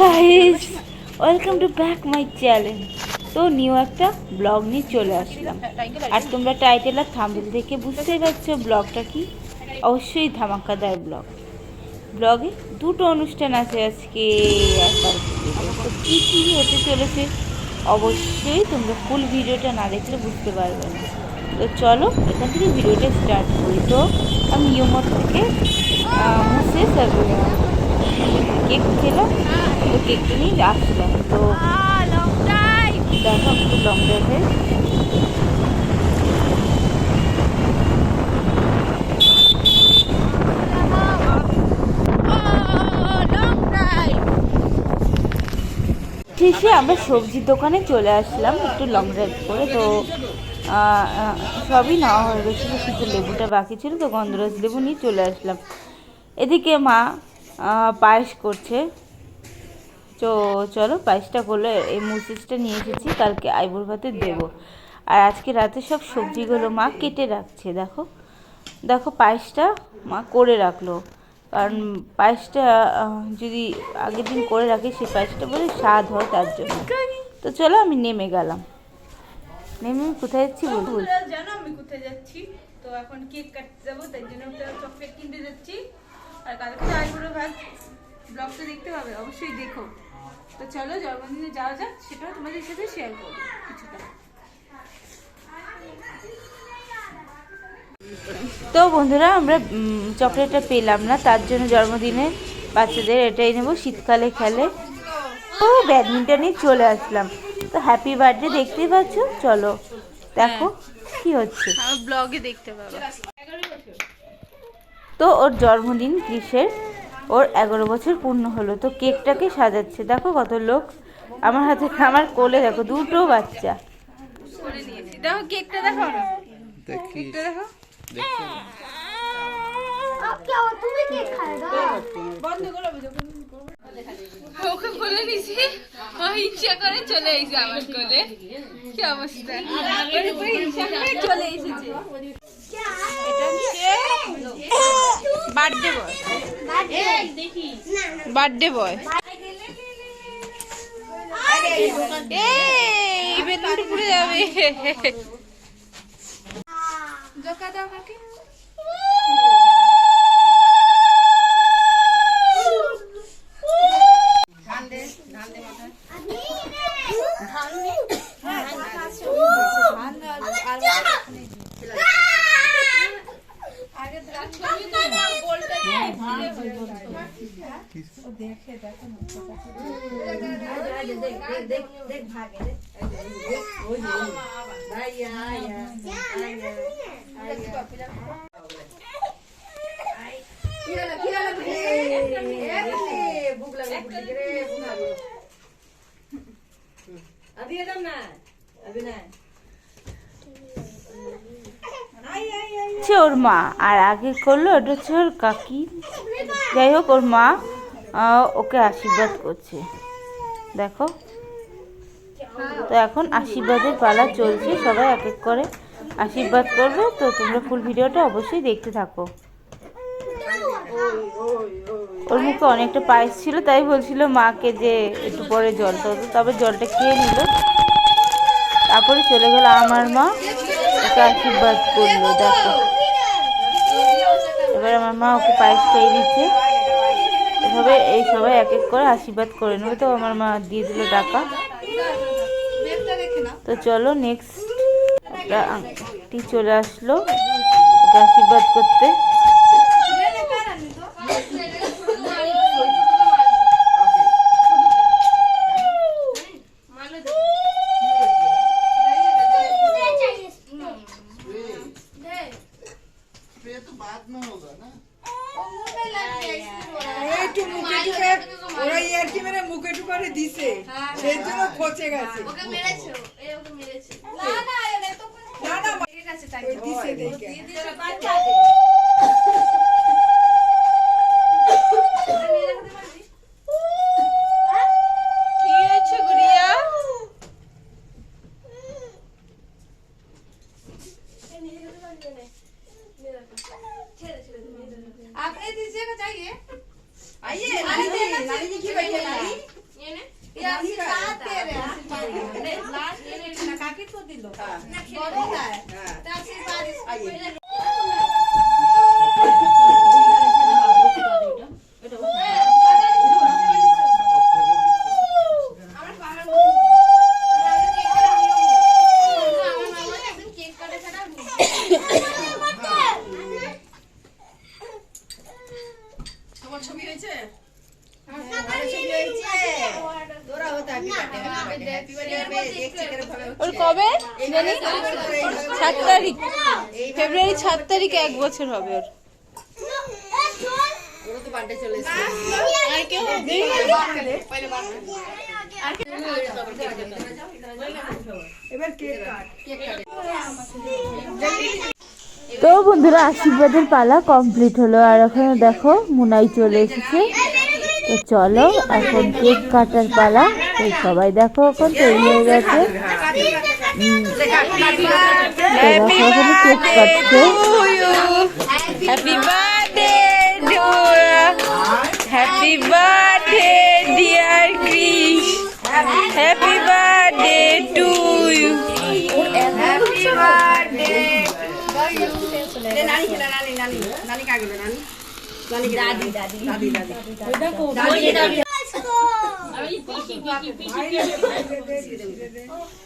Guys welcome to back my channel তো new একটা blog নিয়ে চলে আসলাম। আর তোমরা টাইটেল আর থাম্বনেল দেখে বুঝতে পারছ ব্লগটা কি? অবশ্যই ধামাকাদার ব্লগ ব্লগে দুটো অনুষ্ঠান আছে আজকে। তো কী কী হতে চলেছে, অবশ্যই তোমরা ফুল ভিডিওটা না দেখলে বুঝতে পারবে না। তো চলো, এখান থেকে ভিডিওটা স্টার্ট করি। তো আমি ইউমোর থেকে সার্ভে কেক খেলাম তো কেকটা নিয়ে আসলাম তো দেখো একটু লং ড্রাইভে শেষে আমরা সবজির দোকানে চলে আসলাম, একটু লং ড্রাইভ করে। তো সবই নেওয়া হয়ে গেছিল শুধু লেবুটা বাকি ছিল, তো গন্ধরাজ লেবু নিয়ে চলে আসলাম। এদিকে মা পায়েস করছে। তো চলো পায়েসটা করল এই মুসিসটা নিয়ে এসেছি, কালকে আইবুর ভাতে দেবো। আর আজকে রাতে সব সবজিগুলো মা কেটে রাখছে, দেখো। দেখো পায়েসটা মা করে রাখল। কারণ পায়েসটা যদি আগের দিন করে রাখি, সেই পায়েসটা বলে স্বাদ হয় তার জন্য। তো চলো আমি নেমে গেলাম। নেমে আমি কোথায় যাচ্ছি বলব জানো আমি কোথায় যাচ্ছি? তো এখন কেক কাটতে যাব, তাই জন্য চকলেট কিনতে যাচ্ছি। আর কালকে তো আইবুড়ো ভাত ব্লগটা দেখতে হবে অবশ্যই দেখো। তো চলো জন্মদিনে যাওয়া যাক সেটাও তোমাদের সাথে শেয়ার করব কিছুটা। তো বন্ধুরা আমরা চকলেটটা পেলাম না তার জন্য জন্মদিনে বাচ্চাদের এটাই নেব শীতকালে খেলে। তো ব্যাডমিন্টনে চলে আসলাম। তো হ্যাপি বার্থডে দেখতেই পাচ্ছ? চলো দেখো কি হচ্ছে। ব্লগে দেখতে পাবো। তো ওর জন্মদিন গ্রীষ্মের ওর এগারো বছর পূর্ণ হলো তো কেকটাকে সাজাচ্ছে। দেখো কত লোক। আমার হাতে আমার কোলে দেখো দুটো বাচ্চা। দেখো কেকটা দেখো দেখো। ওকে বলে নিছি। ও ইচ্ছা করে চলে এসেছে আমার কোলে। কি অবস্থা? ইচ্ছা করে চলে এসেছে বার্থডে বয় বার্থডে বয় এই বেলুনটা পুড়ে যাবে। জকা দাও बाल आगे द्राक्ष बोलते हैं देखे देख देख देख भागे भाई आया आया आया মা। আর আগে করল এটা হচ্ছে ওর কাকি। যাই হোক, ওর মা ওকে আশীর্বাদ করছে। দেখো। তো এখন আশীর্বাদের পালা চলছে, সবাই এক এক করে আশীর্বাদ করবে। তো তোমরা ফুল ভিডিওটা অবশ্যই দেখতে থাকো। ওর মুখে অনেকটা পায়েস ছিল, তাই বলছিল মাকে যে একটু পরে জলটা হতো তবে জলটা খেয়ে নিল। তারপরে চলে গেল আমার মা। ওকে আশীর্বাদ করল, দেখো। এবার আমার মা ওকে পায়েস খেয়ে দিচ্ছে। এভাবে এই সবাই এক এক করে আশীর্বাদ করে নেবে। তো আমার মা দিয়ে দিল টাকা। তো চলো নেক্সট একটা আংটি চলে আসলো। আশীর্বাদ করতে। বছর হবে ওর। এবার কেক কাট তো বন্ধুরা আশীর্বাদের পালা কমপ্লিট হলো। আর ওখানে দেখো মুনাই চলে এসেছে। তো চলো এখন কেক কাটার পালা। তো সবাই দেখো এখন তৈরি হয়ে গেছে। ওখানে কেক কাটছে happy birthday happy birthday dear Chris happy birthday to you ব্যাস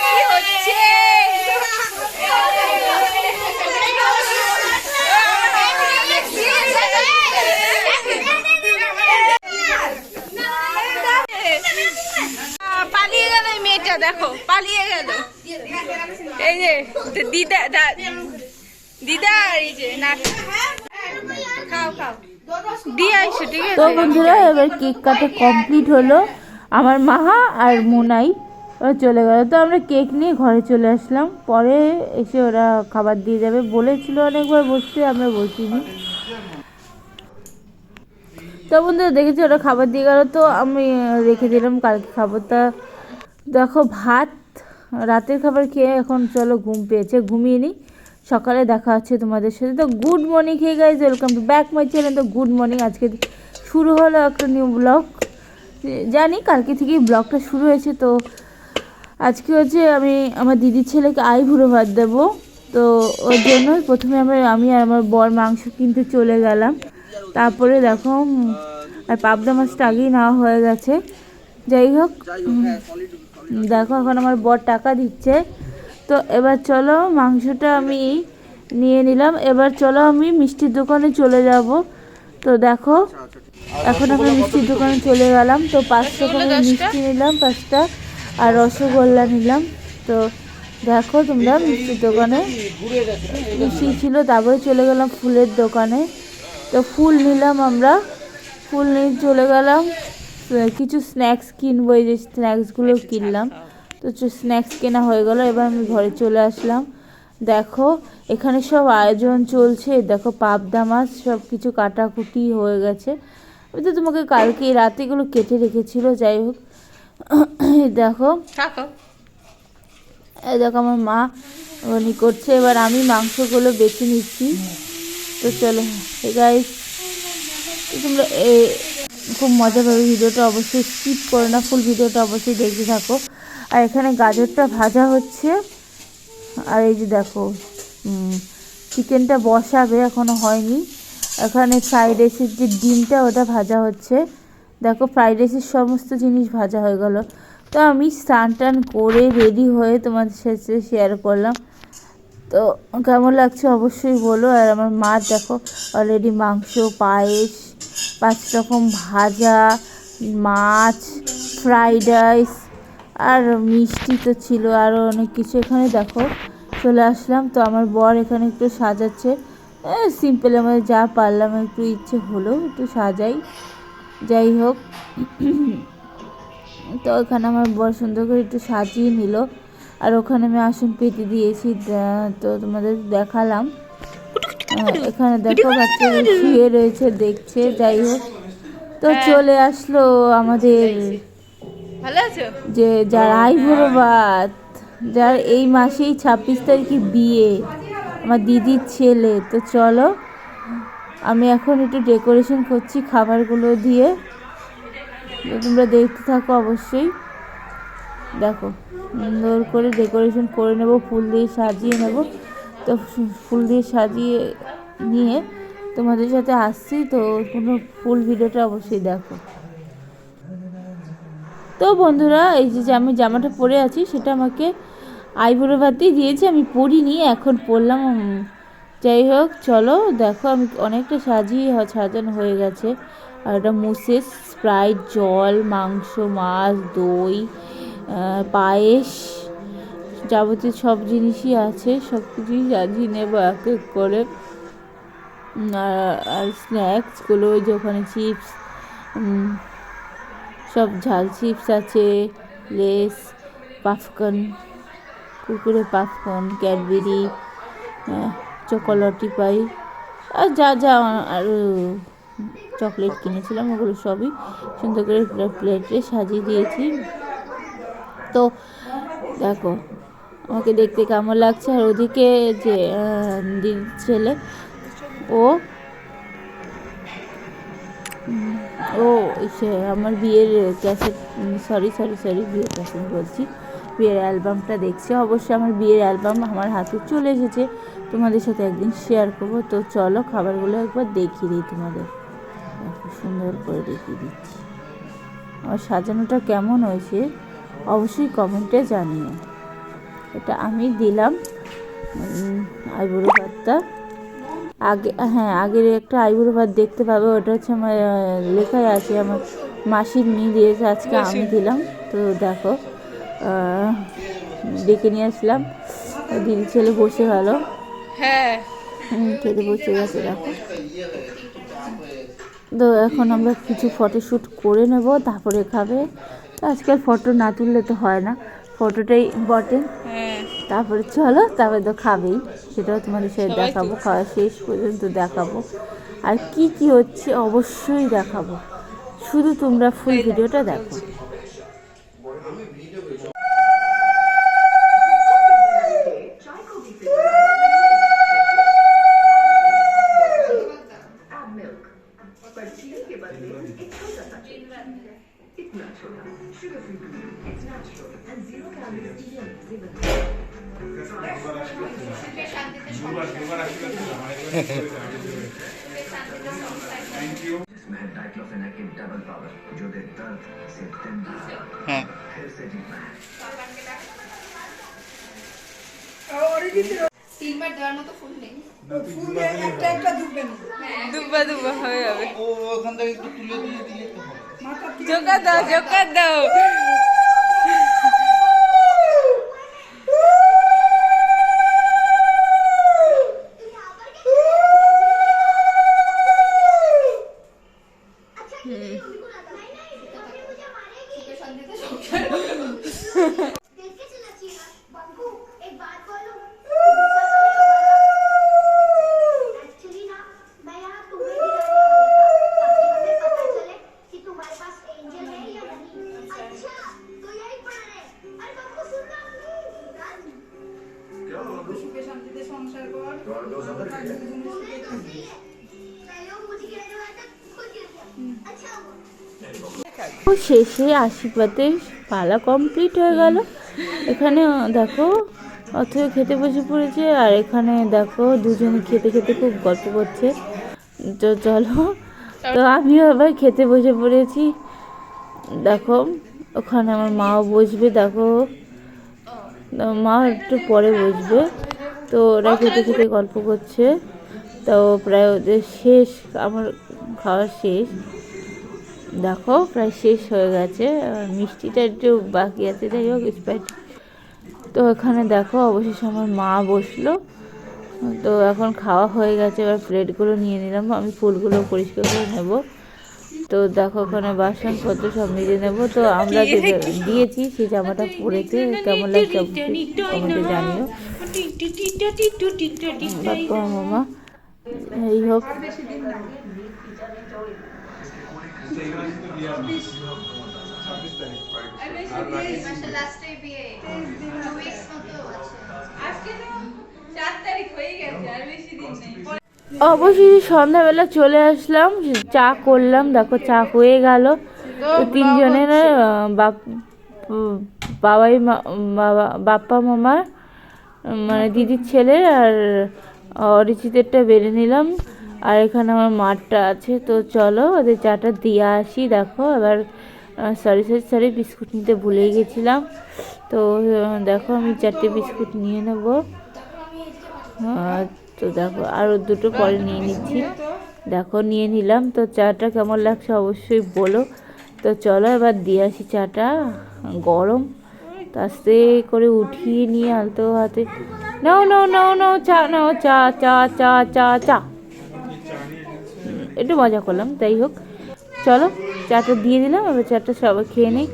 কি হচ্ছে আহ, পালিয়ে গেল এই মেয়েটা দেখো পালিয়ে গেল এই যে তো দিদা দা- দিদা আর এই যে না খাও খাও দিয়ে আইসো ঠিক তো বন্ধুরা, এবার কেক কাটা কমপ্লিট হলো। আমার মাহা আর মুনাই, ওরা চলে গেল। তো আমরা কেক নিয়ে ঘরে চলে আসলাম। পরে এসে ওরা খাবার দিয়ে যাবে। বলেছিল অনেকবার বসতে, আমরা বসিনি। তো বন্ধুরা, দেখেছি ওরা খাবার দিয়ে গেল। তো আমি রেখে দিলাম, কালকে খাবারটা। দেখো ভাত, রাতের খাবার খেয়ে এখন চলো ঘুম পেয়েছে। ঘুমিয়ে নিই সকালে দেখা হচ্ছে তোমাদের সাথে। তো good morning hey guys welcome to back my channel তো গুড মর্নিং আজকে শুরু হলো একটা নিউ ব্লগ জানি কালকে থেকেই ব্লগটা শুরু হয়েছে, তো আজকে হচ্ছে আমি আমার দিদির ছেলেকে আইভুড়ো ভাত দেবো। তো ওর জন্য প্রথমে আমরা আমি আর আমার বর মাংস কিনতে চলে গেলাম। তারপরে দেখো আর পাবদা মাছটা আগেই নেওয়া হয়ে গেছে। যাই হোক দেখো এখন আমার বর টাকা দিচ্ছে। তো এবার চলো মাংসটা আমি নিয়ে নিলাম। এবার চলো আমি মিষ্টির দোকানে চলে যাব। তো দেখো, এখন আমরা মিষ্টির দোকানে চলে গেলাম। তো পাঁচশো করে মিষ্টি নিলাম পাঁচটা, আর রসগোল্লা নিলাম। তো দেখো তোমরা মিষ্টির দোকানে। মিষ্টি ছিল, তারপরে চলে গেলাম ফুলের দোকানে। তো ফুল নিলাম আমরা। ফুল নিয়ে চলে গেলাম। কিছু স্ন্যাক্স কিনবো, এই যে স্ন্যাক্সগুলো কিনলাম। তো স্ন্যাক্স কেনা হয়ে গেল এবার আমি ঘরে চলে আসলাম। দেখো এখানে সব আয়োজন চলছে দেখো পাবদা মাছ সব কিছু কাটাকুটি হয়ে গেছে। আমি তো তোমাকে কালকে রাতেগুলো কেটে রেখেছিল যাই হোক। দেখো দেখো আমার মা উনি করছে এবার আমি মাংসগুলো বেছে নিচ্ছি। তো চলো গাইস তোমরা এ খুব মজা পাবে ভিডিওটা অবশ্যই স্কিপ করো না ফুল ভিডিওটা অবশ্যই দেখতে থাকো। আর এখানে গাজরটা ভাজা হচ্ছে। আর এই যে দেখো চিকেনটা বসাবে, এখনও হয়নি। এখানে ফ্রাইড রাইসের যে ডিমটা, ওটা ভাজা হচ্ছে। দেখো ফ্রাইড রাইসের সমস্ত জিনিস ভাজা হয়ে গেল। তো আমি স্নান টান করে রেডি হয়ে তোমাদের সাথে শেয়ার করলাম। তো কেমন লাগছে অবশ্যই বলো। আর আমার মা, দেখো অলরেডি মাংস, পায়েস, পাঁচ রকম ভাজা, মাছ ফ্রাইড রাইস আর মিষ্টি তো ছিল আরও অনেক কিছু এখানে দেখো। চলে আসলাম, তো আমার বর এখানে একটু সাজাচ্ছে। সিম্পল আমাদের যা পারলাম, একটু ইচ্ছে হলো একটু সাজাই। যাই হোক, তো ওখানে আমার বর সুন্দর করে একটু সাজিয়ে নিল। আর ওখানে আমি আসন পেতে দিয়েছি তো তোমাদের দেখালাম। এখানে দেখো বাচ্চারা শুয়ে রয়েছে, দেখছে, যাই হোক। তো চলে আসলো আমাদের যে যার আইভুরবাদ যার এই মাসেই ছাব্বিশ তারিখে বিয়ে আমার দিদির ছেলে। তো চলো আমি এখন একটু ডেকোরেশন করছি খাবারগুলো দিয়ে। তোমরা দেখতে থাকো অবশ্যই। দেখো সুন্দর করে ডেকোরেশন করে নেব ফুল দিয়ে সাজিয়ে নেব। তো ফুল দিয়ে সাজিয়ে নিয়ে তোমাদের সাথে আসছি তো কোনো ফুল ভিডিওটা অবশ্যই দেখো। তো বন্ধুরা, এই যে আমি জামাটা পরে আছি, সেটা আমাকে আইবুড়ো ভাতেই দিয়েছে, আমি পরিনি, এখন পরলাম যাই হোক, চলো, দেখো আমি অনেকটা সাজিয়ে সাজানো হয়ে গেছে। আর এটা মুসেস, স্প্রাইট, জল, মাংস, মাছ, দই পায়েস, যাবতীয় সব জিনিসই আছে, সব কিছুই সাজিয়ে নেব এক এক করে। আর স্ন্যাক্সগুলো ওই যে ওখানে চিপস সব ঝাল চিপস আছে, লেস পাফকর্ন কুকুরে পাফকর্ন ক্যাডবেরি চকোলেটি পাই। আর যা যা আর চকলেট কিনেছিলাম, ওগুলো সবই সুন্দর করে প্লেটে সাজিয়ে দিয়েছি। তো দেখো, আমাকে দেখতে কেমন লাগছে? আর ওদিকে যে দিদির ছেলে, ও ও সে আমার বিয়ের ক্যাসেট সরি সরি সরি বিয়ের ক্যাসেট বলছি। বিয়ের অ্যালবামটা দেখছে। অবশ্যই আমার বিয়ের অ্যালবাম আমার হাতে চলে এসেছে। তোমাদের সাথে একদিন শেয়ার করব। তো চলো খাবারগুলো একবার দেখিয়ে দিই তোমাদের। সুন্দর করে দেখিয়ে দিচ্ছি। আমার সাজানোটা কেমন হয়েছে অবশ্যই কমেন্টে জানিও। এটা আমি দিলাম আইবুড়ো ভাতটা। আগে হ্যাঁ আগের একটা আইবুড়ো ভাত দেখতে পাবে ওটা হচ্ছে আমার লেখাই আছে আমার মাসির মেয়ে দিয়েছে আজকে আমি দিলাম তো দেখো ডেকে নিয়ে আসলাম দিদি ছেলে বসে গেল হ্যাঁ। খেতে বসে গেছে দেখো। তো এখন আমরা কিছু ফটোশ্যুট করে নেব তারপরে খাবে। তো আজকাল ফটো না তুললে তো হয় না ফটোটাই ইম্পর্টেন্ট হ্যাঁ। তারপরে চলো তারপরে তো খাবেই। সেটাও তোমাদের সাথে দেখাবো খাওয়া শেষ পর্যন্ত দেখাবো। আর কি কি হচ্ছে অবশ্যই দেখাবো। শুধু তোমরা ফুল ভিডিওটা দেখো। হ্যাঁ। জোকা দাও জোকা দাও। শেষে আশীর্বাদের পালা কমপ্লিট হয়ে গেল। এখানে, দেখো অথয় খেতে বসে পড়েছে, আর এখানে, দেখো, দুজনে খেতে খেতে খুব গল্প করছে। তো চলো, তো আমিও আবার খেতে বসে পড়েছি। দেখো, ওখানে আমার মাও বসবে, দেখো। মা একটু পরে বসবে। তো ওরা খেতে খেতে গল্প করছে। তো প্রায় ওদের শেষ, আমার খাওয়া শেষ। দেখো প্রায় শেষ হয়ে গেছে মিষ্টিটা একটু বাকি আছে যাই হোক স্প্রাইট তো এখানে দেখো অবশেষে আমার মা বসল তো এখন খাওয়া হয়ে গেছে এবার প্লেটগুলো নিয়ে নিলাম আমি ফুলগুলো পরিষ্কার করে নেব তো দেখো ওখানে বাসনপত্র সব মেজে নেব তো আমরা যে দিয়েছি সেই জামাটা পরেছে কেমন লাগছে জানিও বাপ্পা মামা এই হোক অবশেষে সন্ধ্যাবেলা চলে আসলাম চা করলাম দেখো চা হয়ে গেল। তিনজনের বাপ বাবাই মা- বাবা বাপ্পা মামার মানে দিদির ছেলে আর অরিজিতেরটা বেড়ে নিলাম। আর এখানে আমার মাঠটা আছে, তো চলো ওদের চাটা দিয়ে আসি, দেখো এবার সরি সরি সরি বিস্কুট নিতে ভুলেই গেছিলাম। তো দেখো আমি চারটে বিস্কুট নিয়ে নেব। তো দেখো আরও দুটো পরে নিয়ে নিচ্ছি। দেখো, নিয়ে নিলাম। তো চাটা কেমন লাগছে অবশ্যই বলো। তো চলো এবার দিয়ে আসি চাটা, গরম। আস্তে করে উঠিয়ে নিয়ে আলতো হাতে, নাও নাও নাও নাও, চা নাও, চা চা চা চা চা। একটু মজা করলাম তাই হোক। চলো চাটা দিয়ে দিলাম এবার চাটা সবাই খেয়ে নেই।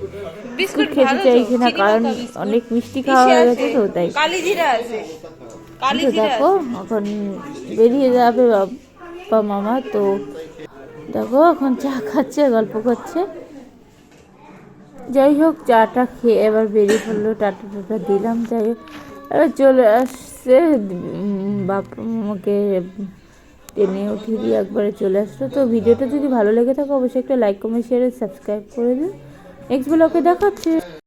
বিস্কুট খেতে চাইছি না কারণ অনেক মিষ্টি খাওয়া হয়ে গেছে তো তাই। তো দেখো এখন বেরিয়ে যাবে বাবা মামা তো দেখো এখন চা খাচ্ছে গল্প করছে। যাই হোক চাটা খেয়ে এবার বেরিয়ে পড়ল টাটা টাটা দিলাম যাই হোক। এবার চলে আসছে বাবা মামাকে টেনে উঠিয়ে দিয়ে একবারে চলে আসলো। তো ভিডিওটা যদি ভালো লেগে থাকে, অবশ্যই একটা লাইক কমেন্ট শেয়ার সাবস্ক্রাইব করে দিন। নেক্সট ব্লগে দেখাচ্ছে।